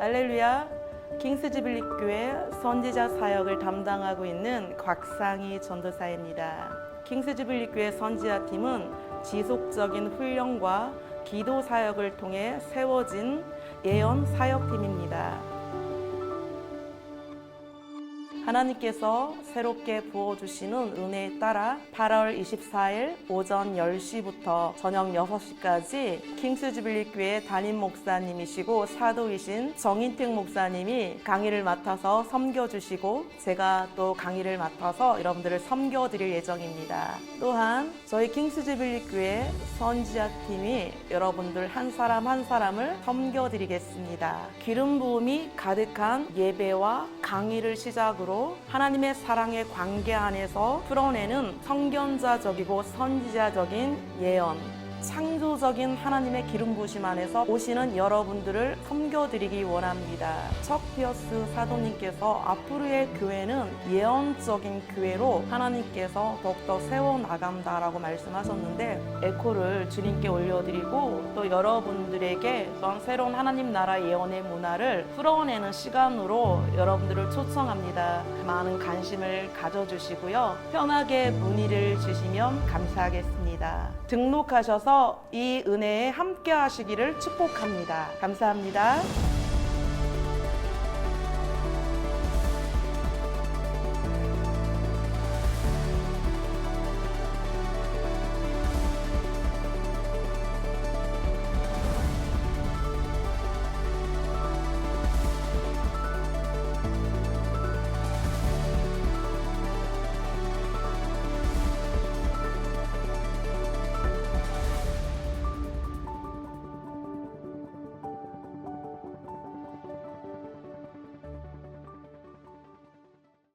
할렐루야. 킹스지빌리교회 선지자 사역을 담당하고 있는 곽상희 전도사입니다. 킹스지빌리교회 선지자 팀은 지속적인 훈련과 기도 사역을 통해 세워진 예언 사역팀입니다. 하나님께서 새롭게 부어주시는 은혜에 따라 8월 24일 오전 10시부터 저녁 6시까지 킹스 주빌리 교회 담임 목사님이시고 사도이신 정인택 목사님이 강의를 맡아서 섬겨주시고 제가 또 강의를 맡아서 여러분들을 섬겨드릴 예정입니다. 또한 저희 킹스 주빌리 교회 선지자팀이 여러분들 한 사람 한 사람을 섬겨드리겠습니다. 기름 부음이 가득한 예배와 강의를 시작으로 하나님의 사랑의 관계 안에서 풀어내는 성견자적이고 선지자적인 예언, 창조적인 하나님의 기름 부으심 안에서 오시는 여러분들을 섬겨드리기 원합니다. 척 피어스 사도님께서 앞으로의 교회는 예언적인 교회로 하나님께서 더욱더 세워나간다라고 말씀하셨는데 에코를 주님께 올려드리고 또 여러분들에게 어떤 새로운 하나님 나라 예언의 문화를 풀어내는 시간으로 여러분들을 초청합니다. 많은 관심을 가져주시고요. 편하게 문의를 주시면 감사하겠습니다. 등록하 이 은혜에 함께 하시기를 축복합니다. 감사합니다.